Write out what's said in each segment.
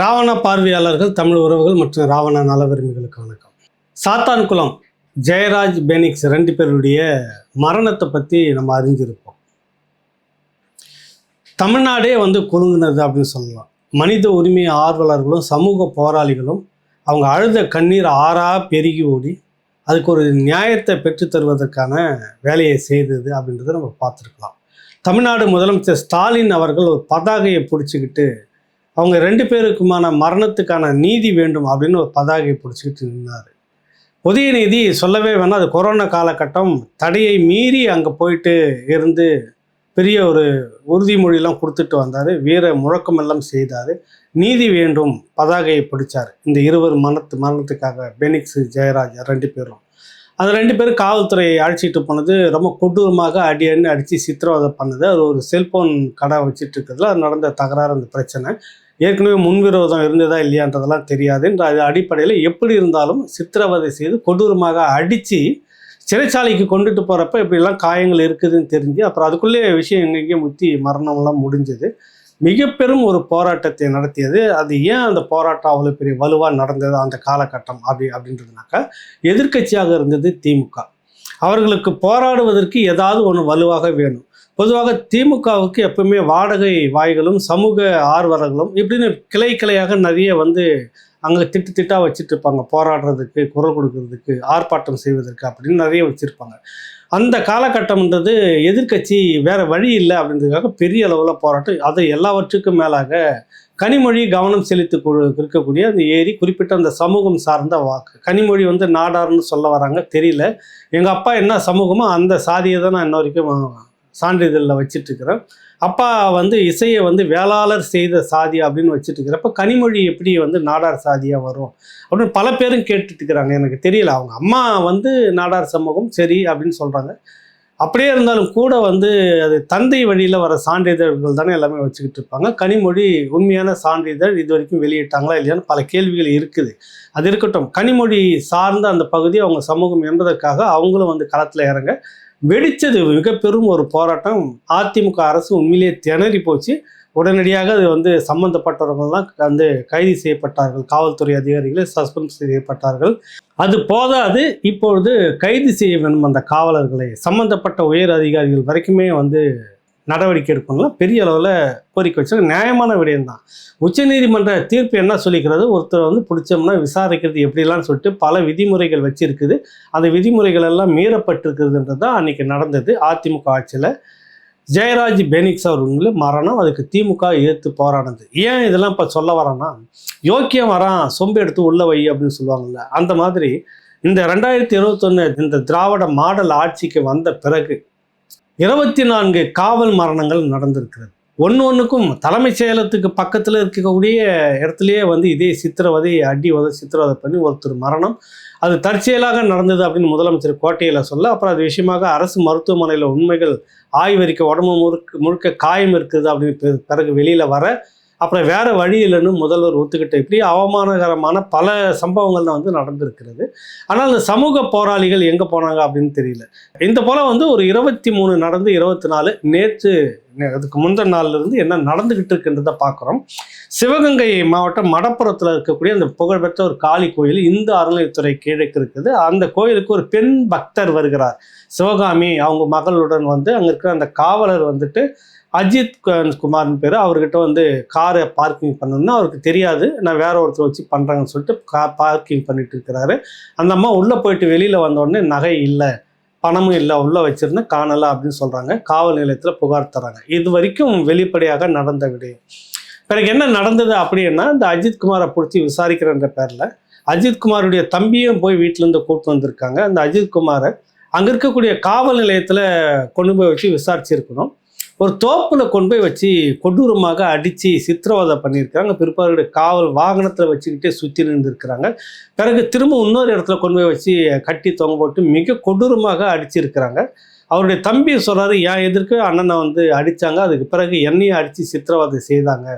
ராவண பார்வையாளர்கள் தமிழ் உறவுகள் மற்றும் ராவண நல வணக்கம் சாத்தான்குளம் ஜெயராஜ் பெனிக்ஸ் ரெண்டு பேருடைய மரணத்தை பற்றி நம்ம அறிஞ்சிருப்போம். தமிழ்நாடே வந்து குலுங்குனது அப்படின்னு சொல்லலாம். மனித உரிமை ஆர்வலர்களும் சமூக போராளிகளும் அவங்க அழுத கண்ணீர் ஆறா பெருகி ஓடி அதுக்கு ஒரு நியாயத்தை பெற்றுத்தருவதற்கான வேலையை செய்தது அப்படின்றத நம்ம பார்த்துருக்கலாம். தமிழ்நாடு முதலமைச்சர் ஸ்டாலின் அவர்கள் ஒரு பதாகையை பிடிச்சிக்கிட்டு அவங்க ரெண்டு பேருக்குமான மரணத்துக்கான நீதி வேண்டும் அப்படின்னு ஒரு பதாகையை பிடிச்சிக்கிட்டு இருந்தார். உதயநிதி சொல்லவே வேணாம் அது கொரோனா காலகட்டம். தடையை மீறி அங்கே போயிட்டு இருந்து பெரிய ஒரு உறுதிமொழியெல்லாம் கொடுத்துட்டு வந்தார். வீர முழக்கம் எல்லாம் செய்தார். நீதி வேண்டும் பதாகையை பிடிச்சார். இந்த இருவர் மனத்து மரணத்துக்காக பெனிக்ஸ் ஜெயராஜ் ரெண்டு பேரும். அது ரெண்டு பேரும் காவல்துறையை அழைச்சிட்டு போனது ரொம்ப கொடூரமாக அடி அடி அடித்து சித்திரவதை பண்ணது. அது ஒரு செல்போன் கடை வச்சுட்டு இருக்கிறதுல அது நடந்த தகராறு அந்த பிரச்சனை. ஏற்கனவே முன்விரோதம் இருந்ததா இல்லையான்றதெல்லாம் தெரியாது. என்ற அது அடிப்படையில் எப்படி இருந்தாலும் சித்திரவதை செய்து கொடூரமாக அடித்து சிறைச்சாலைக்கு கொண்டுட்டு போகிறப்ப இப்படிலாம் காயங்கள் இருக்குதுன்னு தெரிஞ்சு அப்புறம் அதுக்குள்ளே விஷயம் எங்கெங்கேயும் முத்தி மரணம்லாம் முடிஞ்சது. மிக பெரும் ஒரு போராட்டத்தை நடத்தியது. அது ஏன் அந்த போராட்டம் அவ்வளோ பெரிய வலுவாக நடந்தது அந்த காலகட்டம் அப்படி அப்படின்றதுனாக்கா எதிர்க்கட்சியாக இருந்தது திமுக அவர்களுக்கு போராடுவதற்கு ஏதாவது ஒன்று வலுவாக வேணும். பொதுவாக திமுகவுக்கு எப்பவுமே வாடகை வாய்களும் சமூக ஆர்வலர்களும் இப்படின்னு கிளை கிளையாக நிறைய வந்து அங்கே திட்டு திட்டாக வச்சுட்டு இருப்பாங்க. போராடுறதுக்கு குரல் கொடுக்கறதுக்கு ஆர்ப்பாட்டம் செய்வதற்கு அப்படின்னு நிறைய வச்சுருப்பாங்க. அந்த காலகட்டம்ன்றது எதிர்க்கட்சி வேற வழி இல்லை அப்படின்றதுக்காக பெரிய அளவில் போராட்டம். அதை எல்லாவற்றுக்கும் மேலாக கனிமொழி கவனம் செலுத்தி இருக்கக்கூடிய அந்த ஏரி குறிப்பிட்ட அந்த சமூகம் சார்ந்த வாக்கு. கனிமொழி வந்து நாடார்னு சொல்ல வராங்க தெரியல. எங்கள் அப்பா என்ன சமூகமோ அந்த சாதியை தான் நான் இன்ன வரைக்கும் சான்றிதழில் வச்சிட்ருக்கிறேன் அப்பா வந்து இசையை வந்து வேளாளர் செய்த சாதி அப்படின்னு வச்சுட்டுருக்கிறப்ப கனிமொழி எப்படி வந்து நாடார் சாதியாக வரும் அப்படின்னு பல பேரும் கேட்டுட்டு இருக்கிறாங்க எனக்கு தெரியல. அவங்க அம்மா வந்து நாடார் சமூகம் சரி அப்படின்னு சொல்கிறாங்க அப்படியே இருந்தாலும் கூட வந்து அது தந்தை வழியில் வர சான்றிதழ்கள் தானே எல்லாமே வச்சுக்கிட்டு இருப்பாங்க கனிமொழி உண்மையான சான்றிதழ் இது வரைக்கும் வெளியிட்டாங்களா இல்லையான்னு பல கேள்விகள் இருக்குது. அது இருக்கட்டும். கனிமொழி சார்ந்த அந்த பகுதி அவங்க சமூகம் என்பதற்காக அவங்களும் வந்து களத்தில் இறங்க வெடித்தது மிக பெரும் ஒரு போராட்டம். அதிமுக அரசு உண்மையிலேயே திணறி போச்சு. உடனடியாக அது வந்து சம்பந்தப்பட்டவர்கள்லாம் வந்து கைது செய்யப்பட்டார்கள். காவல்துறை அதிகாரிகளை சஸ்பெண்ட் செய்யப்பட்டார்கள். அது போதாது. இப்பொழுது கைது செய்ய வேண்டும் அந்த காவலர்களை. சம்பந்தப்பட்ட உயர் அதிகாரிகள் வரைக்குமே வந்து நடவடிக்கை எடுக்கணும்லாம் பெரிய அளவில் கோரிக்கை வச்சாங்க நியாயமான விடயம்தான். உச்சநீதிமன்ற தீர்ப்பு என்ன சொல்லிக்கிறது? ஒருத்தர் வந்து பிடிச்சோம்னா விசாரிக்கிறது எப்படிலாம் சொல்லிட்டு பல விதிமுறைகள் வச்சிருக்குது. அந்த விதிமுறைகள் எல்லாம் மீறப்பட்டிருக்குதுன்றது தான் அன்றைக்கி நடந்தது. அதிமுக ஆட்சியில் ஜெயராஜ் பெனிக்ஸ் அவர்கள மரணம். அதுக்கு திமுக எதிர்த்து போராடுது ஏன் இதெல்லாம் இப்போ சொல்ல வரேன்னா யோக்கியம் வரான் சொம்பு எடுத்து உள்ள வை அப்படின்னு சொல்லுவாங்கல்ல அந்த மாதிரி இந்த ரெண்டாயிரத்தி இருபத்தொன்னு இந்த திராவிட மாடல் ஆட்சிக்கு வந்த பிறகு இருபத்தி நான்கு காவல் மரணங்கள் நடந்திருக்கிறது. ஒன்று ஒன்றுக்கும் தலைமைச் செயலத்துக்கு பக்கத்தில் இருக்கக்கூடிய இடத்துலையே வந்து இதே சித்திரவதை அடி உத சித்திரவதை பண்ணி ஒருத்தர் மரணம். அது தற்செயலாக நடந்தது அப்படின்னு முதலமைச்சர் கோட்டையில் சொல்ல அப்புறம் அது விஷயமாக அரசு மருத்துவமனையில் உண்மைகள் ஆய்வறிக்கை உடம்பு முழுக்க முழுக்க காயம் இருக்குது அப்படின்னு பிறகு வெளியில் வர அப்புறம் வேறு வழி இல்லைன்னு முதல்வர் ஒத்துக்கிட்ட இப்படி அவமானகரமான பல சம்பவங்கள் தான் வந்து நடந்திருக்கிறது. ஆனால் இந்த சமூக போராளிகள் எங்கே போனாங்க அப்படின்னு தெரியல. இந்த போல் வந்து ஒரு இருபத்தி மூணு நடந்து இருபத்தி நாலு நேற்று அதுக்கு முந்தின நாள்லேருந்து என்ன நடந்துக்கிட்டு இருக்குன்றதை பார்க்குறோம். சிவகங்கை மாவட்டம் மடப்புறத்தில் இருக்கக்கூடிய அந்த புகழ்பெற்ற ஒரு காளி கோயில் இந்து அறநிலையத்துறை கீழே இருக்குது. அந்த கோயிலுக்கு ஒரு பெண் பக்தர் வருகிறார். சிவகாமி அவங்க மகளுடன் வந்து அங்கே இருக்கிற அந்த காவலர் வந்துட்டு அஜித் குமார்னு பேர். அவர்கிட்ட வந்து காரை பார்க்கிங் பண்ணணும்னா அவருக்கு தெரியாது. நான் வேற ஒருத்தர் வச்சு பண்ணுறாங்கன்னு சொல்லிட்டு கா பார்க்கிங் பண்ணிட்டு இருக்கிறாரு. அந்த அம்மா உள்ளே போயிட்டு வெளியில் வந்தோடனே நகை இல்லை பணமும் இல்லை உள்ளே வச்சிருந்தேன் காணலை அப்படின்னு சொல்கிறாங்க காவல் நிலையத்தில் புகார் தராங்க இது வரைக்கும் வெளிப்படையாக நடந்த விடயம். பிறகு என்ன நடந்தது அப்படின்னா இந்த அஜித்குமாரை பிடிச்சி விசாரிக்கிறன்ற பேரில் அஜித்குமாருடைய தம்பியும் போய் வீட்டிலேருந்து கூப்பிட்டு வந்திருக்காங்க. அந்த அஜித்குமாரை அங்கே இருக்கக்கூடிய காவல் நிலையத்தில் கொண்டு போய் வச்சு விசாரிச்சிருக்கணும். ஒரு தோப்புல கொண்டு போய் வச்சு கொடூரமாக அடித்து சித்திரவதை பண்ணியிருக்கிறாங்க. பிற்பாடு காவல் வாகனத்தில் வச்சுக்கிட்டே சுற்றி நின்றுருக்கிறாங்க பிறகு திரும்ப இன்னொரு இடத்துல கொண்டு போய் வச்சு கட்டி தொங்க போட்டு மிக கொடூரமாக அடிச்சிருக்கிறாங்க. அவருடைய தம்பி சொல்கிறாரு என் எதிர்க்கு அண்ணனை வந்து அடித்தாங்க அதுக்கு பிறகு என்னையும் அடித்து சித்திரவதை செய்தாங்க.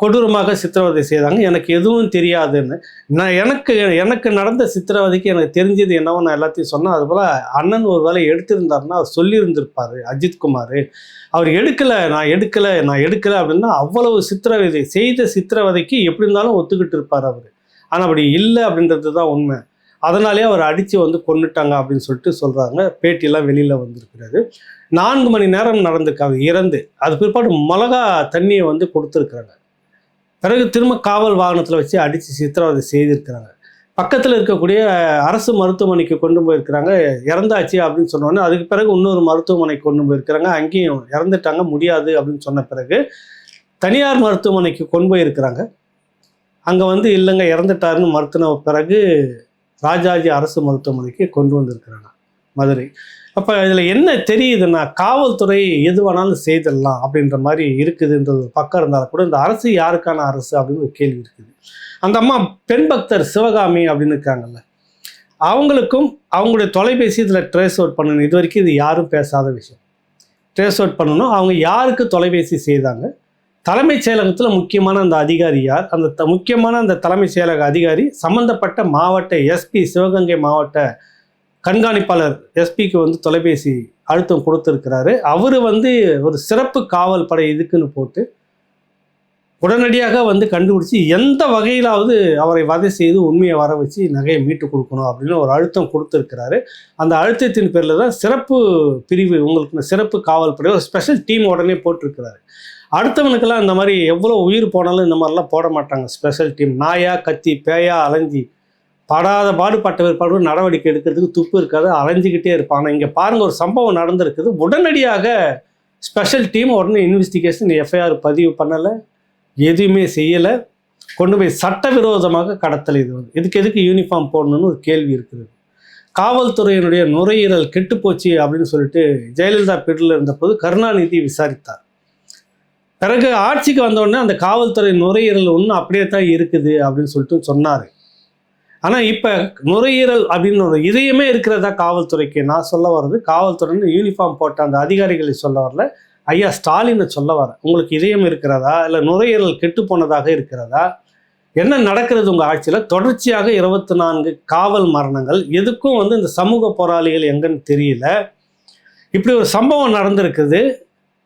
கொடூரமாக சித்திரவதை செய்தாங்க. எனக்கு எதுவும் தெரியாதுன்னு. நான் எனக்கு எனக்கு நடந்த சித்திரவதைக்கு எனக்கு தெரிஞ்சது என்னவோ நான் எல்லாத்தையும் சொன்னேன். அதுபோல் அண்ணன் ஒரு வேலை எடுத்திருந்தாருன்னா அவர் சொல்லியிருந்திருப்பார் அஜித்குமார் அவர் எடுக்கலை நான் எடுக்கலை நான் எடுக்கலை அப்படின்னா அவ்வளவு சித்திரவதை செய்த சித்திரவதைக்கு எப்படி இருந்தாலும் ஒத்துக்கிட்டு இருப்பார் அவர். ஆனால் அப்படி இல்லை அப்படின்றது தான் உண்மை. அதனாலே அவர் அடித்து வந்து கொன்னுட்டாங்க அப்படின்னு சொல்லிட்டு சொல்கிறாங்க பேட்டியெல்லாம் வெளியில் வந்திருக்கிறது. நான்கு மணி நேரம் நடந்திருக்காங்க அவர் இறந்து. அது பிற்பாடு மிளகா தண்ணியை வந்து கொடுத்துருக்குறாங்க. பிறகு திரும்ப காவல் வாகனத்தில் வச்சு அடித்து சித்திரவதை செய்திருக்கிறாங்க. பக்கத்தில் இருக்கக்கூடிய அரசு மருத்துவமனைக்கு கொண்டு போயிருக்கிறாங்க. இறந்தாச்சு அப்படின்னு சொன்னோன்னே அதுக்கு பிறகு இன்னொரு மருத்துவமனைக்கு கொண்டு போயிருக்கிறாங்க. அங்கேயும் இறந்துட்டாங்க முடியாது அப்படின்னு சொன்ன பிறகு தனியார் மருத்துவமனைக்கு கொண்டு போயிருக்கிறாங்க. அங்கே வந்து இல்லைங்க இறந்துட்டாருன்னு மருத்துவ பிறகு ராஜாஜி அரசு மருத்துவமனைக்கு கொண்டு வந்திருக்கிறாங்க. மதுரை. அப்போ இதில் என்ன தெரியுதுன்னா காவல்துறை எது வேணாலும் செய்திடலாம் அப்படின்ற மாதிரி இருக்குதுன்றது ஒரு பக்கம் இருந்தாலும் கூட இந்த அரசு யாருக்கான அரசு அப்படின்னு ஒரு கேள்வி இருக்குது. அந்த அம்மா பெண் பக்தர் சிவகாமி அப்படின்னு இருக்காங்கல்ல அவங்களுக்கும் அவங்களுடைய தொலைபேசி இதில் ட்ரேஸ் அவுட் பண்ணணும். இது வரைக்கும் இது யாரும் பேசாத விஷயம். ட்ரேஸ் அவுட் பண்ணணும். அவங்க யாருக்கு தொலைபேசி செய்தாங்க? தலைமைச் செயலகத்தில் முக்கியமான அந்த அதிகாரி யார்? அந்த த- முக்கியமான அந்த தலைமைச் செயலக அதிகாரி சம்பந்தப்பட்ட மாவட்ட எஸ்பி சிவகங்கை மாவட்ட கண்காணிப்பாளர் எஸ்பிக்கு வந்து தொலைபேசி அழுத்தம் கொடுத்துருக்கிறாரு. அவர் வந்து ஒரு சிறப்பு காவல் படை இதுக்குன்னு போட்டு உடனடியாக வந்து கண்டுபிடிச்சி எந்த வகையிலாவது அவரை வதை செய்து உண்மையை வர வச்சு நகையை மீட்டு கொடுக்கணும் அப்படின்னு ஒரு அழுத்தம் கொடுத்துருக்கிறாரு. அந்த அழுத்தத்தின் பேரில் தான் சிறப்பு பிரிவு உங்களுக்கு சிறப்பு காவல் படை ஒரு ஸ்பெஷல் டீம் உடனே போட்டிருக்கிறாரு. அடுத்தவனுக்கெல்லாம் இந்த மாதிரி எவ்வளோ உயிர் போனாலும் இந்த மாதிரிலாம் போட மாட்டாங்க. ஸ்பெஷல் டீம் நாயா கத்தி பேயா அலைஞ்சி படாத பாடுபட்டவர் பிற்பாடு நடவடிக்கை எடுக்கிறதுக்கு துப்பு இருக்காது அலைஞ்சிக்கிட்டே இருப்பாங்க இங்கே பாருங்க ஒரு சம்பவம் நடந்திருக்குது. உடனடியாக ஸ்பெஷல் டீம் உடனே இன்வெஸ்டிகேஷன் எஃப்ஐஆர் பதிவு பண்ணலை. எதுவுமே செய்யலை. கொண்டு போய் சட்டவிரோதமாக கடத்தல் இது வந்து இதுக்கு எதுக்கு யூனிஃபார்ம் போடணும்னு ஒரு கேள்வி இருக்குது. காவல்துறையினுடைய நுரையீரல் கெட்டுப்போச்சு அப்படின்னு சொல்லிட்டு ஜெயலலிதா பீரியடில் இருந்தபோது கருணாநிதி விசாரித்தார். பிறகு ஆட்சிக்கு வந்தோடனே அந்த காவல்துறை நுரையீரல் ஒன்று அப்படியே தான் இருக்குது அப்படின்னு சொல்லிட்டு சொன்னார். ஆனால் இப்போ நுரையீரல் அப்படின்னு ஒரு இதயமே இருக்கிறதா காவல்துறைக்கு நான் சொல்ல வர்றது காவல்துறைன்னு யூனிஃபார்ம் போட்ட அந்த அதிகாரிகளை சொல்ல வரல. ஐயா ஸ்டாலினை சொல்ல வரேன் உங்களுக்கு இதயம் இருக்கிறதா? இல்லை நுரையீரல் கெட்டு போனதாக இருக்கிறதா? என்ன நடக்கிறது உங்கள் ஆட்சியில்? தொடர்ச்சியாக இருபத்தி நான்கு காவல் மரணங்கள். எதுக்கும் வந்து இந்த சமூக போராளிகள் எங்கன்னு தெரியல. இப்படி ஒரு சம்பவம் நடந்திருக்குது.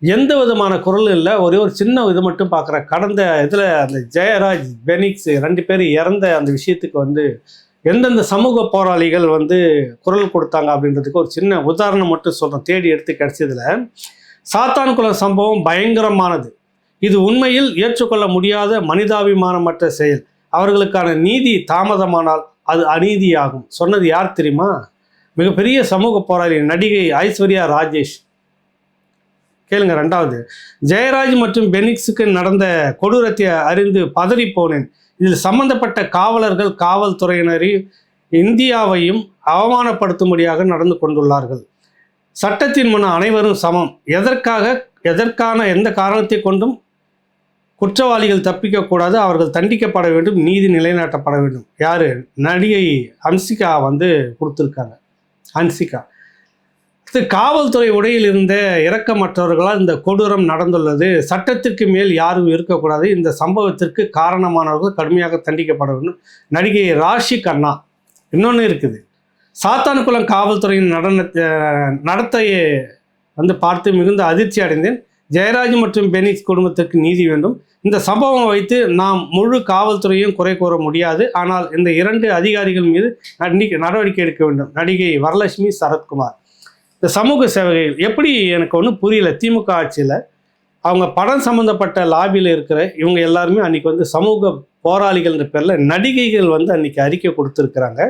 எந்த விதமான குரலும் இல்லை. ஒரே ஒரு சின்ன இது மட்டும் பார்க்குறேன். கடந்த இதில் அந்த ஜெயராஜ் பெனிக்ஸ் ரெண்டு பேர் இறந்த அந்த விஷயத்துக்கு வந்து எந்தெந்த சமூக போராளிகள் வந்து குரல் கொடுத்தாங்க அப்படின்றதுக்கு ஒரு சின்ன உதாரணம் மட்டும் சொல்கிறேன் தேடி எடுத்து கிடைச்சதில். சாத்தான்குளம் சம்பவம் பயங்கரமானது. இது உண்மையில் ஏற்றுக்கொள்ள முடியாத மனிதாபிமானமற்ற செயல். அவர்களுக்கான நீதி தாமதமானால் அது அநீதியாகும். சொன்னது யார் தெரியுமா? மிகப்பெரிய சமூக போராளி நடிகை ஐஸ்வர்யா ராஜேஷ். கேளுங்க ரெண்டாவது. ஜெயராஜ் மற்றும் பெனிக்ஸுக்கு நடந்த கொடூரத்தை அறிந்து பதறி போனேன். இதில் சம்பந்தப்பட்ட காவலர்கள் காவல்துறையினரையும் இந்தியாவையும் அவமானப்படுத்தும்படியாக நடந்து கொண்டுள்ளார்கள். சட்டத்தின் முன் அனைவரும் சமம். எதற்காக எதற்கான எந்த காரணத்தை கொண்டும் குற்றவாளிகள் தப்பிக்கக்கூடாது அவர்கள் தண்டிக்கப்பட வேண்டும் நீதி நிலைநாட்டப்பட வேண்டும். யார்? நடிகை ஹன்சிகா வந்து கொடுத்துருக்காங்க. ஹன்சிகா காவல்துறை உடையில் இருந்த இரக்கமற்றவர்களால் இந்த கொடூரம் நடந்துள்ளது. சட்டத்திற்கு மேல் யாரும் இருக்கக்கூடாது. இந்த சம்பவத்திற்கு காரணமானவர்கள் கடுமையாக தண்டிக்கப்பட வேண்டும் நடிகை ராஷி கண்ணா. இன்னொன்று இருக்குது. சாத்தான்குளம் காவல்துறையின் நடன நடத்தையை வந்து பார்த்து மிகுந்த அதிர்ச்சி அடைந்தேன். ஜெயராஜ் மற்றும் பெனிக்ஸ் குடும்பத்திற்கு நீதி வேண்டும். இந்த சம்பவம் வைத்து நாம் முழு காவல்துறையும் குறை கூற முடியாது. ஆனால் இந்த இரண்டு அதிகாரிகள் மீது நடவடிக்கை எடுக்க வேண்டும். நடிகை வரலட்சுமி சரத்குமார். இந்த சமூக சேவைகள் எப்படி எனக்கு ஒன்றும் புரியல திமுக ஆட்சியில் அவங்க படம் சம்மந்தப்பட்ட லாபியில் இருக்கிற இவங்க எல்லாருமே அன்னைக்கு வந்து சமூக போராளிகள்ன்ற பேரில் நடிகைகள் வந்து அன்னைக்கு அறிக்கை கொடுத்துருக்குறாங்க.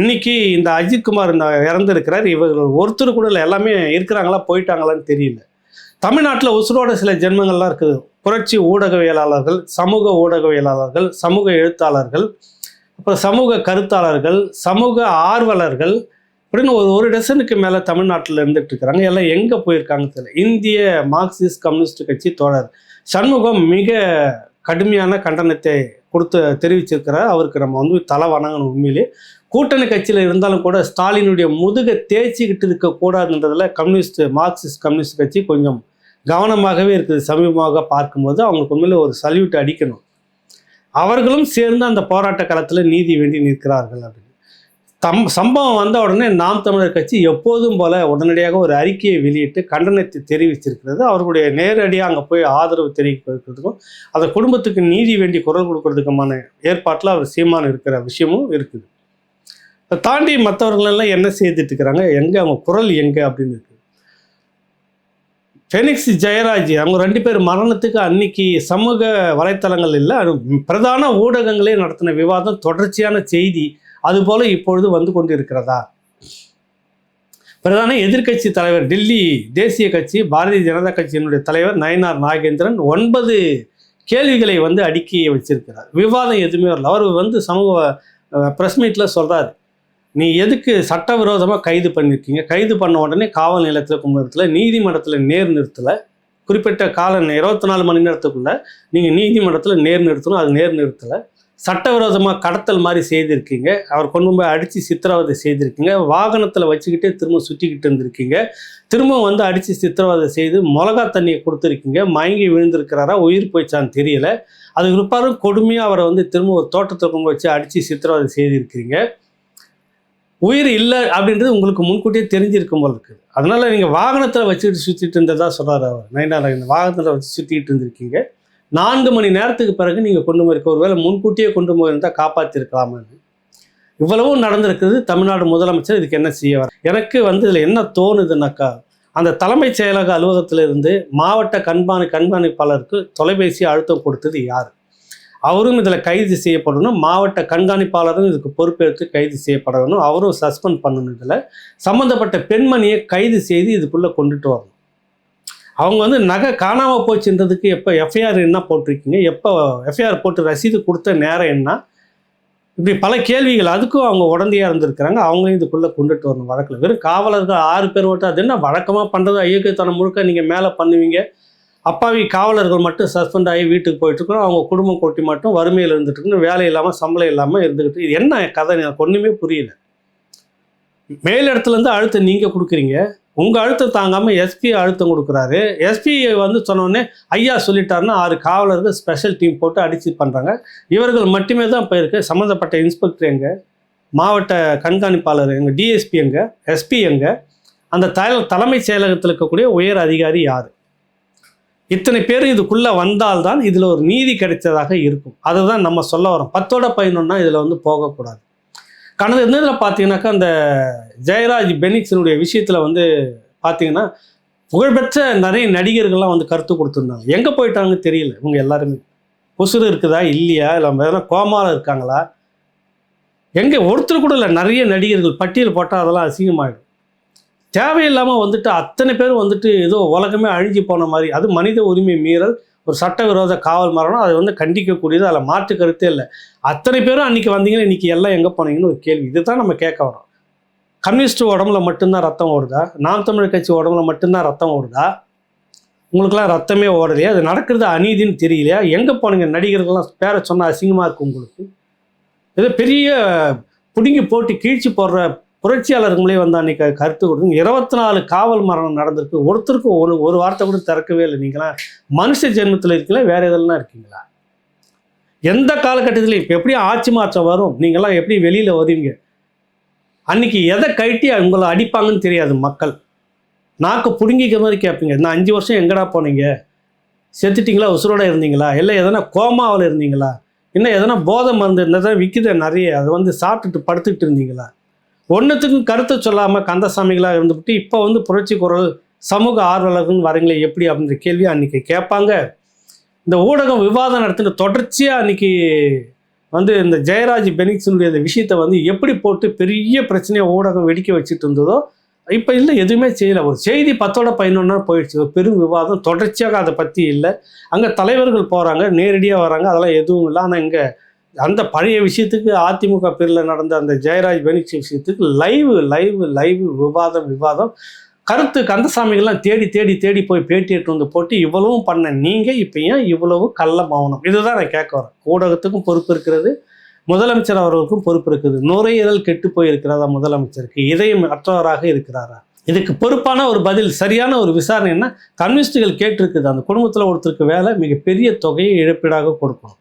இன்னைக்கு இந்த அஜித்குமார் இந்த இறந்துருக்கிறார். இவர்கள் ஒருத்தர் கூட இல்லை எல்லாமே இருக்கிறாங்களா போயிட்டாங்களான்னு தெரியல. தமிழ்நாட்டில் உசுரோட சில ஜென்மங்கள்லாம் இருக்குது. புரட்சி ஊடகவியலாளர்கள் சமூக ஊடகவியலாளர்கள் சமூக எழுத்தாளர்கள் அப்புறம் சமூக கருத்தாளர்கள் சமூக ஆர்வலர்கள் அப்படின்னு ஒரு ஒரு டசனுக்கு மேலே தமிழ்நாட்டில் இருந்துகிட்டு இருக்கிறாங்க எல்லாம் எங்கே போயிருக்காங்க தெரியல. இந்திய மார்க்சிஸ்ட் கம்யூனிஸ்ட் கட்சி தோழர் சண்முகம் மிக கடுமையான கண்டனத்தை கொடுத்து தெரிவிச்சிருக்கிறார். அவருக்கு நம்ம வந்து தலை வணங்கணும் உண்மையிலே. கூட்டணி கட்சியில் இருந்தாலும் கூட ஸ்டாலினுடைய முதுகை தேய்ச்சிக்கிட்டு இருக்கக்கூடாதுன்றதில் கம்யூனிஸ்ட் மார்க்சிஸ்ட் கம்யூனிஸ்ட் கட்சி கொஞ்சம் கவனமாகவே இருக்குது. சமீபமாக பார்க்கும்போது அவங்களுக்கு உண்மையில் ஒரு சல்யூட் அடிக்கணும். அவர்களும் சேர்ந்து அந்த போராட்ட காலத்தில் நீதி வேண்டி நிற்கிறார்கள் அப்படின்னு. தம் சம்பவம் வந்த உடனே நாம் தமிழர் கட்சி எப்போதும் போல உடனடியாக ஒரு அறிக்கையை வெளியிட்டு கண்டனத்தை தெரிவிச்சிருக்கிறது அவர்களுடைய நேரடியாக அங்கே போய் ஆதரவு தெரிவிக்கிறதுக்கும் அந்த குடும்பத்துக்கு நீதி வேண்டி குரல் கொடுக்கறதுக்குமான ஏற்பாட்டில் அவர் சீமான் இருக்கிற விஷயமும் இருக்குது. இதை தாண்டி மற்றவர்களெல்லாம் என்ன செய்துட்டு இருக்கிறாங்க? எங்கே அவங்க குரல் எங்கே அப்படின்னு இருக்குது ஃபெனிக்ஸ் ஜெயராஜ் அவங்க ரெண்டு பேர் மரணத்துக்கு அன்னைக்கு சமூக வலைத்தளங்கள் இல்லை பிரதான ஊடகங்களே நடத்தின விவாதம் தொடர்ச்சியான செய்தி அதுபோல இப்பொழுது வந்து கொண்டு இருக்கிறதா பிரதான எதிர்க்கட்சி தலைவர் டெல்லி தேசிய கட்சி பாரதிய ஜனதா கட்சியினுடைய தலைவர் நயனார் நாகேந்திரன் ஒன்பது கேள்விகளை வந்து அடுக்கி வச்சிருக்கிறார். விவாதம் எதுவுமே வரல. அவர் வந்து சமூக ப்ரெஸ் மீட்டில் சொல்கிறார் நீ எதுக்கு சட்டவிரோதமாக கைது பண்ணியிருக்கீங்க கைது பண்ண உடனே காவல் நிலையத்தில் கும்பலத்தில் நீதிமன்றத்தில் நேர் நிறுத்தலை. குறிப்பிட்ட கால இருபத்தி நாலு மணி நேரத்துக்குள்ளே நீங்கள் நீதிமன்றத்தில் நேர் நிறுத்தணும். அது நேர் நிறுத்தலை. சட்டவிரோதமாக கடத்தல் மாதிரி செய்திருக்கீங்க. அவர் கொண்டு போய் அடித்து சித்திரவதை செய்திருக்கீங்க. வாகனத்தில் வச்சுக்கிட்டே திரும்ப சுற்றிக்கிட்டு இருந்திருக்கீங்க. திரும்ப வந்து அடித்து சித்திரவதை செய்து மிளகா தண்ணியை கொடுத்துருக்கீங்க. மயங்கி விழுந்திருக்கிறாரா? உயிர் போயிச்சான்னு தெரியல. அது பிற்பாடு கொடுமையாக அவரை வந்து திரும்ப ஒரு தோட்டத்தை கொண்டு வச்சு அடித்து சித்திரவதை செய்திருக்கிறீங்க உயிர் இல்லை அப்படின்றது உங்களுக்கு முன்கூட்டியே தெரிஞ்சிருக்கும் போல இருக்குது அதனால் நீங்கள் வாகனத்தில் வச்சுக்கிட்டு சுற்றிட்டு இருந்ததா சொல்கிறார் அவர். நைனார் வாகனத்தில் வச்சு சுற்றிக்கிட்டு இருந்திருக்கீங்க. நான்கு மணி நேரத்துக்கு பிறகு நீங்கள் கொண்டு போயிருக்க ஒருவேளை முன்கூட்டியே கொண்டு போயிருந்தால் காப்பாற்றிருக்கலாமான்னு இவ்வளவும் நடந்திருக்குது. தமிழ்நாடு முதலமைச்சர் இதுக்கு என்ன செய்ய வர எனக்கு வந்து இதில் என்ன தோணுதுன்னாக்கா அந்த தலைமைச் செயலக அலுவலகத்தில் இருந்து மாவட்ட கண்காணி கண்காணிப்பாளருக்கு தொலைபேசி அழுத்தம் கொடுத்தது யார்? அவரும் இதில் கைது செய்யப்படணும். மாவட்ட கண்காணிப்பாளரும் இதுக்கு பொறுப்பேற்று கைது செய்யப்பட வேணும் அவரும் சஸ்பெண்ட் பண்ணணும் இதில். சம்மந்தப்பட்ட பெண்மணியை கைது செய்து இதுக்குள்ளே கொண்டுட்டு வரணும். அவங்க வந்து நகை காணாமல் போச்சுன்றதுக்கு எப்போ எஃப்ஐஆர் என்ன போட்டிருக்கீங்க? எப்போ எஃப்ஐஆர் போட்டு ரசீது கொடுத்த நேரம் என்ன? இப்படி பல கேள்விகள் அதுக்கும் அவங்க உடந்தையாக இருந்திருக்கிறாங்க. அவங்களையும் இதுக்குள்ளே கொண்டுட்டு வரணும். வழக்கில் வெறும் காவலர்கள் ஆறு பேர் மட்டும் அது என்ன வழக்கமாக பண்ணுறது ஐயக்கத்தனம் முழுக்க நீங்கள் மேலே பண்ணுவீங்க. அப்பாவி காவலர்கள் மட்டும் சஸ்பெண்ட் ஆகி வீட்டுக்கு போயிட்டுருக்கணும் அவங்க குடும்பம் கொட்டி மட்டும் வறுமையில் இருந்துட்டு இருக்கணும். வேலை இல்லாமல் சம்பளம் இல்லாமல் இருந்துக்கிட்டு இது என்ன கதை? எனக்கு ஒன்றுமே புரியல. மேலிடத்துலேருந்து அழுத்தம் நீங்கள் கொடுக்குறீங்க. உங்கள் அழுத்தம் தாங்காமல் எஸ்பி அழுத்தம் கொடுக்குறாரு. எஸ்பி வந்து சொன்னோடனே ஐயா சொல்லிட்டாருன்னா ஆறு காவலர்கள் ஸ்பெஷல் டீம் போட்டு அடிச்சு பண்ணுறாங்க இவர்கள் மட்டுமே தான் போயிருக்கு. சம்மந்தப்பட்ட இன்ஸ்பெக்டர் எங்கே மாவட்ட கண்காணிப்பாளர் எங்கே டிஎஸ்பி எங்கே எஸ்பி எங்கே அந்த தல தலைமைச் செயலகத்தில் இருக்கக்கூடிய உயர் அதிகாரி யார்? இத்தனை பேர் இதுக்குள்ளே வந்தால்தான் இதில் ஒரு நீதி கிடைச்சதாக இருக்கும். அதுதான் நம்ம சொல்ல வரோம். பத்தோட பதினொன்னா இதில் வந்து போகக்கூடாது. கடந்த இருந்ததில் பார்த்தீங்கன்னாக்கா அந்த ஜெயராஜ் பெனிக்ஸினுடைய விஷயத்தில் வந்து பார்த்தீங்கன்னா புகழ்பெற்ற நிறைய நடிகர்கள்லாம் வந்து கருத்து கொடுத்துருந்தாங்க. எங்கே போயிட்டாங்கன்னு தெரியல இவங்க எல்லாருமே. உசுறு இருக்குதா இல்லையா? இல்லை எதனா கோமாவில் இருக்காங்களா? எங்கே ஒருத்தர் கூட இல்லை நிறைய நடிகர்கள் பட்டியல் போட்டால் அதெல்லாம் அசிங்கமாயிடும். தேவையில்லாமல் வந்துட்டு அத்தனை பேர் வந்துட்டு ஏதோ உலகமே அழிஞ்சு போன மாதிரி அது மனித உரிமை மீறல் ஒரு சட்டவிரோத காவல் மரணம் அதை வந்து கண்டிக்கக்கூடியது அதில் மாற்று கருத்தே இல்லை. அத்தனை பேரும் அன்றைக்கி வந்தீங்கன்னா இன்றைக்கி எல்லாம் எங்கே போனீங்கன்னு ஒரு கேள்வி. இதுதான் நம்ம கேட்க வரோம். கம்யூனிஸ்ட் உடம்புல மட்டும்தான் ரத்தம் ஓடுதா? நாம் தமிழர் கட்சி உடம்புல மட்டும்தான் ரத்தம் ஓடுதா? உங்களுக்குலாம் ரத்தமே ஓடலையா? அது நடக்கிறது அநீதின்னு தெரியலையா? எங்கே போனீங்க? நடிகர்கள்லாம் பேரை சொன்னால் அசிங்கமாக இருக்கும் உங்களுக்கு. ஏதோ பெரிய பிடுங்கி போட்டு கீழ்ச்சி போடுற புரட்சியாளர்களே வந்து அன்னைக்கு கருத்து கொடுங்க இருபத்தி நாலு காவல் மரணம் நடந்திருக்கு. ஒருத்தருக்கும் ஒரு ஒரு வார்த்தை கூட திறக்கவே இல்லை. நீங்களா மனுஷ ஜென்மத்தில் இருக்கீங்களா? வேறு எதெல்லாம் இருக்கீங்களா? எந்த காலகட்டத்திலையும் இப்போ எப்படி ஆட்சி மாற்றம் வரும்? நீங்களாம் எப்படி வெளியில் வருவீங்க? அன்னைக்கு எதை கழட்டி உங்களை அடிப்பாங்கன்னு தெரியாது மக்கள். நாக்கு பிடுங்கிக்க மாதிரி கேட்பீங்க. நான் அஞ்சு வருஷம் எங்கடா போனீங்க? செத்துட்டிங்களா? உசுரோட இருந்தீங்களா? இல்லை எதனா கோமாவில் இருந்தீங்களா? இன்னும் எதனா போதை மருந்து இருந்தால் தான் விற்கிது நிறைய. அதை வந்து சாப்பிட்டுட்டு படுத்துக்கிட்டு இருந்தீங்களா? ஒன்றுத்துக்கும் கருத்தை சொல்லாமல் கந்தசாமிகளாக இருந்துவிட்டு இப்போ வந்து புரட்சி குரல் சமூக ஆர்வலர்கள் வரீங்களே எப்படி அப்படின்ற கேள்வி அன்றைக்கி கேட்பாங்க. இந்த ஊடகம் விவாதம் நடத்தின தொடர்ச்சியாக அன்றைக்கி வந்து இந்த ஜெயராஜ் பெனிக்ஸினுடைய இந்த விஷயத்தை வந்து எப்படி போட்டு பெரிய பிரச்சனையை ஊடகம் வெடிக்க வச்சுட்டு இருந்ததோ இப்போ இல்லை எதுவுமே செய்யலை. ஒரு செய்தி பத்தோட பதினொன்னா போயிடுச்சு. ஒரு பெரும் விவாதம். தொடர்ச்சியாக அதை பற்றி இல்லை. அங்கே தலைவர்கள் போகிறாங்க நேரடியாக வராங்க. அதெல்லாம் எதுவும் இல்லை. ஆனால் இங்கே அந்த பழைய விஷயத்துக்கு அதிமுக பேரில் நடந்த அந்த ஜெயராஜ் பெனிக்ஸ் விஷயத்துக்கு லைவ் லைவ் லைவ் விவாதம் விவாதம். கருத்து கந்தசாமிகள்லாம் தேடி தேடி தேடி போய் பேட்டி எடுத்து வந்து போட்டு இவ்வளவும் பண்ண நீங்கள் இப்போ ஏன் இவ்வளவு கள்ள மௌனம்? இதுதான் நான் கேட்க வரேன். ஊடகத்துக்கும் பொறுப்பு இருக்கிறது முதலமைச்சர் அவர்களுக்கும் பொறுப்பு இருக்குது. நுரையீரல் கெட்டு போயிருக்கிறதா முதலமைச்சருக்கு? இதயம் அற்றவராக இருக்கிறாரா? இதுக்கு பொறுப்பான ஒரு பதில் சரியான ஒரு விசாரணைன்னா கம்யூனிஸ்டுகள் கேட்டிருக்குது. அந்த குடும்பத்தில் ஒருத்தருக்கு வேலை மிகப்பெரிய தொகையை இழப்பீடாக கொடுக்கணும்.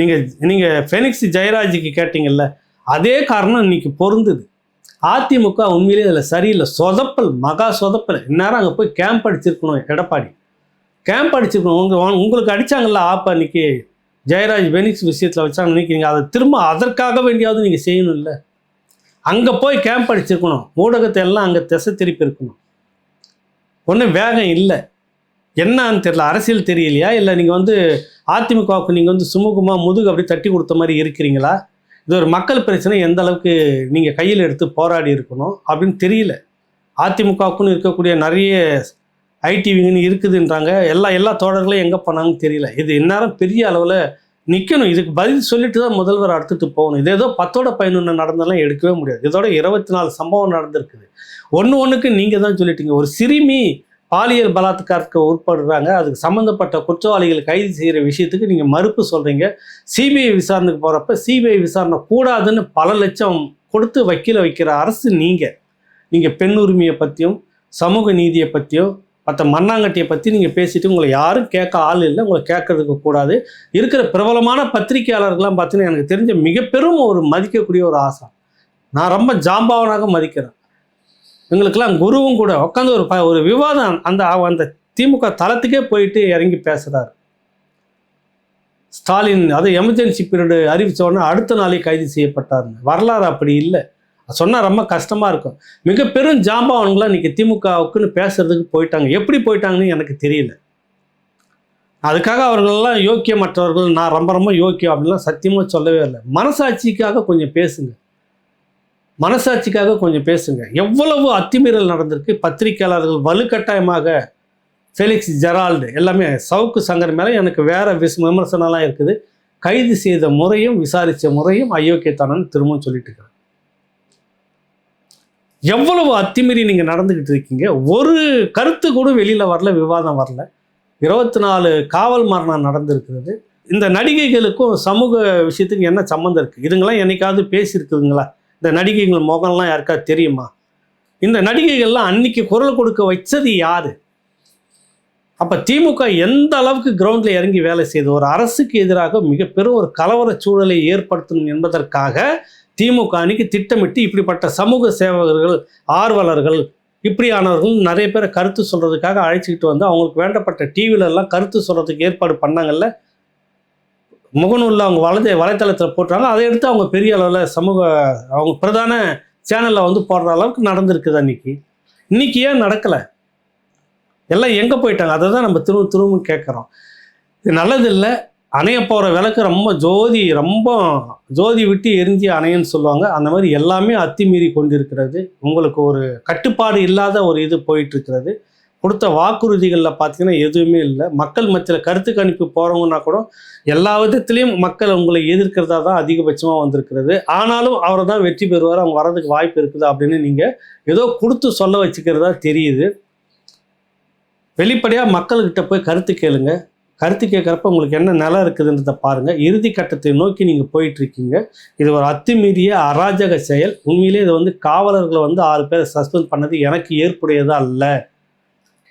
நீங்கள் நீங்கள் ஃபெனிக்ஸ் ஜெயராஜுக்கு கேட்டிங்கல்ல அதே காரணம் இன்னைக்கு பொருந்துது. அதிமுக உண்மையிலேயே அதில் சரியில்லை. சொதப்பல் மகா சொதப்பல். இந்நேரம் அங்கே போய் கேம்ப் அடிச்சிருக்கணும் எடப்பாடி. கேம்ப் அடிச்சிருக்கணும். உங்கள் உங்களுக்கு அடித்தாங்கல்ல ஆப்பா இன்னைக்கு ஜெயராஜ் பெனிக்ஸ் விஷயத்தில் வச்சாங்க. நினைக்கிறீங்க நீங்கள் அதை திரும்ப அதற்காக வேண்டியாவது நீங்கள் செய்யணும் இல்லை அங்கே போய் கேம்ப் அடிச்சிருக்கணும். ஊடகத்தை எல்லாம் அங்கே திசை திருப்பி இருக்கணும். ஒன்றும் வேகம் இல்லை. என்னன்னு தெரியல. அரசியல் தெரியலையா? இல்லை நீங்கள் வந்து அதிமுகவுக்கு நீங்கள் வந்து சுமூகமாக முதுகு அப்படி தட்டி கொடுத்த மாதிரி இருக்கிறீங்களா? இது ஒரு மக்கள் பிரச்சனை எந்த அளவுக்கு நீங்கள் கையில் எடுத்து போராடி இருக்கணும் அப்படின்னு தெரியல. அதிமுகவுக்குன்னு இருக்கக்கூடிய நிறைய ஐடிவிங்கன்னு இருக்குதுன்றாங்க. எல்லா எல்லா தோழர்களும் எங்கே போனாங்கன்னு தெரியல. இது இந்நேரம் பெரிய அளவில் நிற்கணும் இதுக்கு பதில் சொல்லிட்டு தான் முதல்வர் அடுத்துட்டு போகணும். இது ஏதோ பத்தோட பதினொன்று நடந்தெல்லாம் எடுக்கவே முடியாது. இதோட இருபத்தி நாலு சம்பவம் நடந்திருக்குது. ஒன்று ஒன்றுக்கு நீங்கள் தான் சொல்லிட்டீங்க. ஒரு சிறுமி பாலியல் பலாத்காரத்துக்கு உட்படுறாங்க. அதுக்கு சம்மந்தப்பட்ட குற்றவாளிகள் கைது செய்கிற விஷயத்துக்கு நீங்கள் மறுப்பு சொல்கிறீங்க சிபிஐ விசாரணைக்கு போகிறப்ப சிபிஐ விசாரணை கூடாதுன்னு பல லட்சம் கொடுத்து வக்கீல வைக்கிற அரசு நீங்கள் நீங்கள் பெண் உரிமையை பற்றியும் சமூக நீதியை பற்றியும் மற்ற மண்ணாங்கட்டியை பற்றி நீங்கள் பேசிட்டு உங்களை யாரும் கேட்க ஆள் இல்லை. உங்களை கேட்கறதுக்கு கூடாது. இருக்கிற பிரபலமான பத்திரிகையாளர்கள்லாம் பார்த்தீங்கன்னா எனக்கு தெரிஞ்ச மிக பெரும் ஒரு மதிக்கக்கூடிய ஒரு ஆசை. நான் ரொம்ப ஜாம்பாவனாக மதிக்கிறேன். எங்களுக்கெல்லாம் குருவும் கூட உட்காந்து ஒரு ப ஒரு விவாதம் அந்த அந்த திமுக தளத்துக்கே போயிட்டு இறங்கி பேசுகிறார் ஸ்டாலின் அது எமர்ஜென்சி பீரியடு அறிவிச்ச உடனே அடுத்த நாளே கைது செய்யப்பட்டார் வரலாறு அப்படி இல்லை. சொன்னால் ரொம்ப கஷ்டமாக இருக்கும். மிக பெரும் ஜாம்பவான்களாம் இன்றைக்கி திமுகவுக்குன்னு பேசுறதுக்கு போயிட்டாங்க. எப்படி போயிட்டாங்கன்னு எனக்கு தெரியல. அதுக்காக அவர்களெல்லாம் யோக்கியமற்றவர்கள் நான் ரொம்ப ரொம்ப யோக்கியம் அப்படின்லாம் சத்தியமாக சொல்லவே இல்லை. மனசாட்சிக்காக கொஞ்சம் பேசுங்க. மனசாட்சிக்காக கொஞ்சம் பேசுங்க. எவ்வளவு அத்துமீறல் நடந்திருக்கு? பத்திரிக்கையாளர்கள் வலுக்கட்டாயமாக ஃபெலிக்ஸ் ஜெரால்டு எல்லாமே சவுக்கு சங்கர் மேலே எனக்கு வேற விஸ் விமர்சனம்லாம் இருக்குது. கைது செய்த முறையும் விசாரித்த முறையும் அயோக்கியத்தானன்னு திரும்பவும் சொல்லிட்டு இருக்கிறேன். எவ்வளவு அத்துமீறி நீங்கள் நடந்துக்கிட்டு இருக்கீங்க? ஒரு கருத்து கூட வெளியில் வரல விவாதம் வரல. இருபத்தி நாலு காவல் மரணம் நடந்திருக்கிறது. இந்த நடிகைகளுக்கும் சமூக விஷயத்துக்கு என்ன சம்மந்தம் இருக்குது இதுங்களாம் என்னைக்காவது பேசியிருக்குதுங்களா இந்த நடிகைகள் முகம்லாம் யாருக்கா தெரியுமா? இந்த நடிகைகள்லாம் அன்னைக்கு குரல் கொடுக்க வச்சது யாரு? அப்போ திமுக எந்த அளவுக்கு கிரவுண்டில் இறங்கி வேலை செய்து ஒரு அரசுக்கு எதிராக மிக பெரும் ஒரு கலவர சூழலை ஏற்படுத்தணும் என்பதற்காக திமுக அன்னைக்கு திட்டமிட்டு இப்படிப்பட்ட சமூக சேவகர்கள் ஆர்வலர்கள் இப்படியானவர்கள் நிறைய பேரை கருத்து சொல்கிறதுக்காக அழைச்சிக்கிட்டு வந்து அவங்களுக்கு வேண்டப்பட்ட டிவிலெல்லாம் கருத்து சொல்கிறதுக்கு ஏற்பாடு பண்ணாங்கல்ல. முகநூலில் அவங்க வலது வலைத்தளத்தில் போட்டாங்க அதை எடுத்து அவங்க பெரிய அளவில் சமூக அவங்க பிரதான சேனலில் வந்து போடுற அளவுக்கு நடந்திருக்குது அன்னைக்கு. இன்னைக்கு ஏன் நடக்கலை? எல்லாம் எங்கே போயிட்டாங்க? அதை தான் நம்ம திரும்ப திரும்ப கேட்குறோம். இது நல்லதில்லை. அணைய போகிற விளக்கு ரொம்ப ஜோதி ரொம்ப ஜோதி விட்டு எரிஞ்சு அணையன்னு சொல்லுவாங்க. அந்த மாதிரி எல்லாமே அத்துமீறி கொண்டிருக்கிறது. உங்களுக்கு ஒரு கட்டுப்பாடு இல்லாத ஒரு இது போயிட்டு இருக்கிறது. கொடுத்த வாக்குறுதிகளில் பார்த்தீங்கன்னா எதுவுமே இல்லை. மக்கள் மத்தியில் கருத்து கணிப்பு போகிறவங்கன்னா கூட எல்லா விதத்துலேயும் மக்கள் உங்களை எதிர்க்கிறதா தான் அதிகபட்சமாக வந்திருக்கிறது. ஆனாலும் அவரை தான் வெற்றி பெறுவார் அவங்க வர்றதுக்கு வாய்ப்பு இருக்குது அப்படின்னு நீங்கள் ஏதோ கொடுத்து சொல்ல வச்சுக்கிறதா தெரியுது. வெளிப்படையாக மக்கள்கிட்ட போய் கருத்து கேளுங்க. கருத்து கேட்குறப்ப உங்களுக்கு என்ன நிலம் இருக்குதுன்றதை பாருங்கள் இறுதி கட்டத்தை நோக்கி நீங்கள் போயிட்டுருக்கீங்க இது ஒரு அத்துமீறிய அராஜக செயல். உண்மையிலே இது வந்து காவலர்களை வந்து ஆறு பேரை சஸ்பெண்ட் பண்ணது எனக்கு ஏற்புடையதா அல்ல.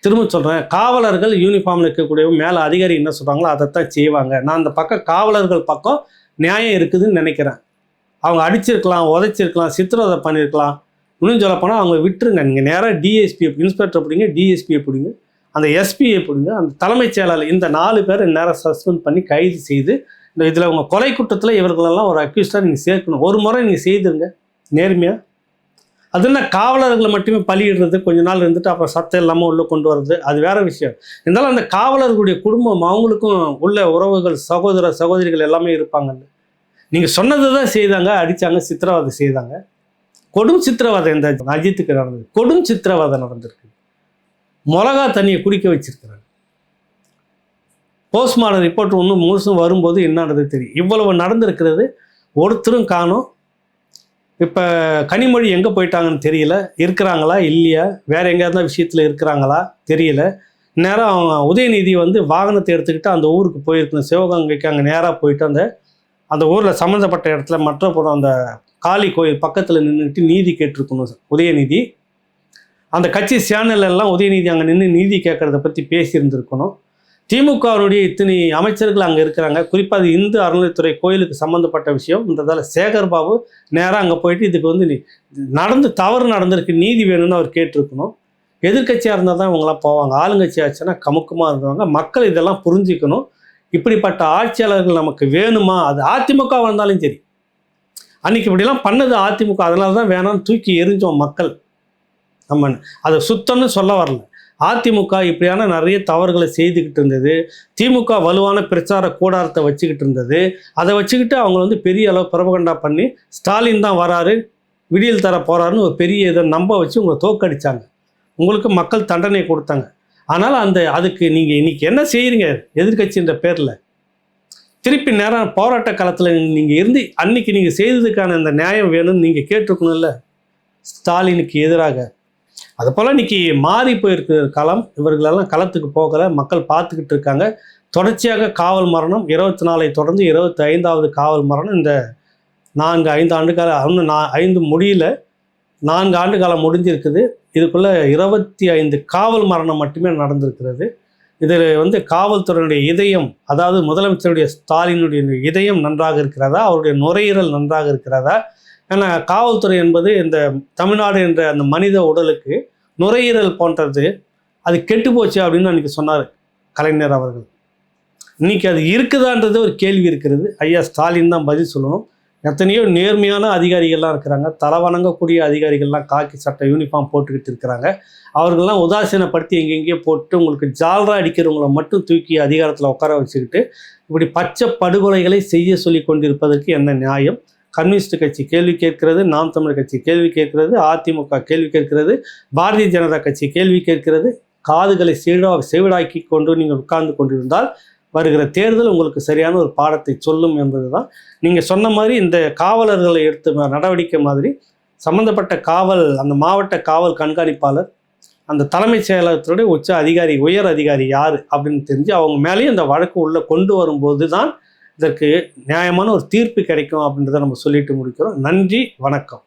திரும்ப சொல்கிறேன் காவலர்கள் யூனிஃபார்மில் இருக்கக்கூடிய மேலே அதிகாரி என்ன சொல்கிறாங்களோ அதைத்தான் செய்வாங்க. நான் அந்த பக்கம் காவலர்கள் பக்கம் நியாயம் இருக்குதுன்னு நினைக்கிறேன். அவங்க அடிச்சிருக்கலாம் உதைச்சிருக்கலாம் சித்திரவதை பண்ணியிருக்கலாம் இன்னும் சொல்லப்போனால் அவங்க விட்டுருங்க. நீங்கள் நேராக டிஎஸ்பி இன்ஸ்பெக்டர் பிடிங்க டிஎஸ்பியை பிடிங்க அந்த எஸ்பியை பிடிங்க அந்த தலைமைச் செயலாளர் இந்த நாலு பேர் நேரம் சஸ்பெண்ட் பண்ணி கைது செய்து இந்த இதில் உங்கள் கொலை குற்றத்தில் இவர்களெல்லாம் ஒரு அக்யூஸ்டாக நீங்கள் சேர்க்கணும். ஒரு முறை நீங்கள் செய்துருங்க. நேர்மையாக அது என்ன காவலர்களை மட்டுமே பலியிடுறது கொஞ்ச நாள் இருந்துட்டு அப்புறம் சத்தம் இல்லாமல் உள்ளே கொண்டு வர்றது அது வேற விஷயம். இருந்தாலும் அந்த காவலர்களுடைய குடும்பம் அவங்களுக்கும் உள்ள உறவுகள் சகோதர சகோதரிகள் எல்லாமே இருப்பாங்கல்ல. நீங்கள் சொன்னதை தான் செய்தாங்க அடித்தாங்க சித்திரவதை செய்தாங்க. கொடும் சித்திரவதை இந்த அஜித்துக்கு நடந்தது. கொடும் சித்திரவதை நடந்திருக்கு. மிளகா தண்ணியை குடிக்க வச்சிருக்கிறாங்க. போஸ்ட்மார்டம் ரிப்போர்ட் ஒன்று முழுசும் வரும்போது என்னன்றது தெரியும். இவ்வளவு நடந்திருக்கிறது ஒருத்தரும் காணும் இப்போ கனிமொழி எங்கே போயிட்டாங்கன்னு தெரியல. இருக்கிறாங்களா? இல்லையா? வேற எங்கேயாவது விஷயத்தில் இருக்கிறாங்களா? தெரியல. நேராக அவங்க உதயநிதி வந்து வாகனத்தை எடுத்துக்கிட்டு அந்த ஊருக்கு போயிருக்கணும் சிவகங்கைக்கு அங்கே நேராக போயிட்டு அந்த அந்த ஊரில் சம்மந்தப்பட்ட இடத்துல மற்ற புறம் அந்த காளி கோயில் பக்கத்தில் நின்றுட்டு நீதி கேட்டிருக்கணும் உதயநிதி. அந்த கட்சி சேனல் எல்லாம் உதயநிதி அங்கே நின்று நீதி கேட்கறத பற்றி பேசியிருந்திருக்கணும். திமுகவுடைய இத்தனை அமைச்சர்கள் அங்கே இருக்கிறாங்க. குறிப்பாக அது இந்து அறநிலைத்துறை கோயிலுக்கு சம்மந்தப்பட்ட விஷயம். இந்ததால் சேகர் பாபு நேராக அங்கே போயிட்டு இதுக்கு வந்து நீ நடந்து தவறு நடந்திருக்கு நீதி வேணும்னு அவர் கேட்டிருக்கணும். எதிர்க்கட்சியாக இருந்தால் தான் இவங்களாம் போவாங்க. ஆளுங்கட்சி ஆச்சுன்னா கமுக்கமாக இருந்தவங்க. மக்கள் இதெல்லாம் புரிஞ்சுக்கணும். இப்படிப்பட்ட ஆட்சியாளர்கள் நமக்கு வேணுமா? அது அதிமுக வந்தாலும் சரி. அன்றைக்கி இப்படிலாம் பண்ணது அதிமுக. அதனால தான் வேணாம்னு தூக்கி எரிஞ்சோம் மக்கள். நம்ம அதை சுத்தம்னு சொல்ல வரல. அதிமுக இப்படியான நிறைய தவறுகளை செய்துக்கிட்டு இருந்தது. திமுக வலுவான பிரச்சார கூடாரத்தை வச்சுக்கிட்டு இருந்தது. அதை வச்சுக்கிட்டு அவங்க வந்து பெரிய அளவு பிரபகண்டா பண்ணி ஸ்டாலின் தான் வராரு விடியல் தர போகிறாருன்னு ஒரு பெரிய இதை நம்ப வச்சு உங்களை தோக்கடிச்சாங்க உங்களுக்கு மக்கள் தண்டனை கொடுத்தாங்க. ஆனால் அந்த அதுக்கு நீங்கள் இன்னைக்கு என்ன செய்கிறீங்க எதிர்க்கட்சின்ற பேரில்? திருப்பி நேரம் போராட்ட காலத்தில் நீங்கள் இருந்து அன்னைக்கு நீங்கள் செய்ததுக்கான இந்த நியாயம் வேணும்னு நீங்கள் கேட்டிருக்கணும்ல. ஸ்டாலினுக்கு எதிராக. அது போல் இன்னைக்கு மாறி போயிருக்கிற களம் இவர்களெல்லாம் களத்துக்கு போகலை மக்கள் பார்த்துக்கிட்டு இருக்காங்க. தொடர்ச்சியாக காவல் மரணம் இருபத்தி நாலை தொடர்ந்து இருபத்தி ஐந்தாவது காவல் மரணம். இந்த நான்கு ஐந்து ஆண்டு கால இன்னும் நான் ஐந்து முடியல நான்கு ஆண்டு காலம் முடிஞ்சிருக்குது. இதுக்குள்ளே இருபத்தி ஐந்து காவல் மரணம் மட்டுமே நடந்திருக்கிறது. இதில் வந்து காவல்துறையினுடைய இதயம் அதாவது முதலமைச்சருடைய ஸ்டாலினுடைய இதயம் நன்றாக இருக்கிறதா? அவருடைய நுரையீரல் நன்றாக இருக்கிறதா? ஏன்னா காவல்துறை என்பது இந்த தமிழ்நாடு என்ற அந்த மனித உடலுக்கு நுரையீரல் போன்றது அது கெட்டு போச்சு அப்படின்னு அன்றைக்கி சொன்னார் கலைஞர் அவர்கள். இன்னைக்கு அது இருக்குதான்றது ஒரு கேள்வி இருக்கிறது. ஐயா ஸ்டாலின் தான் பதில் சொல்லணும். எத்தனையோ நேர்மையான அதிகாரிகள்லாம் இருக்கிறாங்க. தலை வணங்கக்கூடிய அதிகாரிகள்லாம் காக்கி சட்டை யூனிஃபார்ம் போட்டுக்கிட்டு இருக்கிறாங்க. அவர்கள்லாம் உதாசீனப்படுத்தி எங்கெங்கேயோ போட்டு உங்களுக்கு ஜால்ரா அடிக்கிறவங்கள மட்டும் தூக்கி அதிகாரத்தில் உட்கார வச்சுக்கிட்டு இப்படி பச்சை படுகொலைகளை செய்ய சொல்லி கொண்டிருப்பதற்கு என்ன நியாயம்? கம்யூனிஸ்ட் கட்சி கேள்வி கேட்கிறது நாம் தமிழர் கட்சி கேள்வி கேட்கிறது அதிமுக கேள்வி கேட்கிறது பாரதிய ஜனதா கட்சி கேள்வி கேட்கிறது காதுகளை சீடா செவிடாக்கி கொண்டு நீங்கள் உட்கார்ந்து கொண்டிருந்தால் வருகிற தேர்தல் உங்களுக்கு சரியான ஒரு பாடத்தை சொல்லும் என்பது தான் நீங்கள் சொன்ன மாதிரி இந்த காவலர்களை எடுத்து நடவடிக்கை மாதிரி சம்பந்தப்பட்ட காவல் அந்த மாவட்ட காவல் கண்காணிப்பாளர் அந்த தலைமைச் செயலகத்துடைய உச்ச அதிகாரி உயர் அதிகாரி யார் அப்படின்னு தெரிஞ்சு அவங்க மேலேயும் இந்த வழக்கு உள்ளே கொண்டு வரும்போது தான் இதற்கு நியாயமான ஒரு தீர்ப்பு கிடைக்கும் அப்படின்றத நம்ம சொல்லிட்டு முடிக்கிறோம். நன்றி வணக்கம்.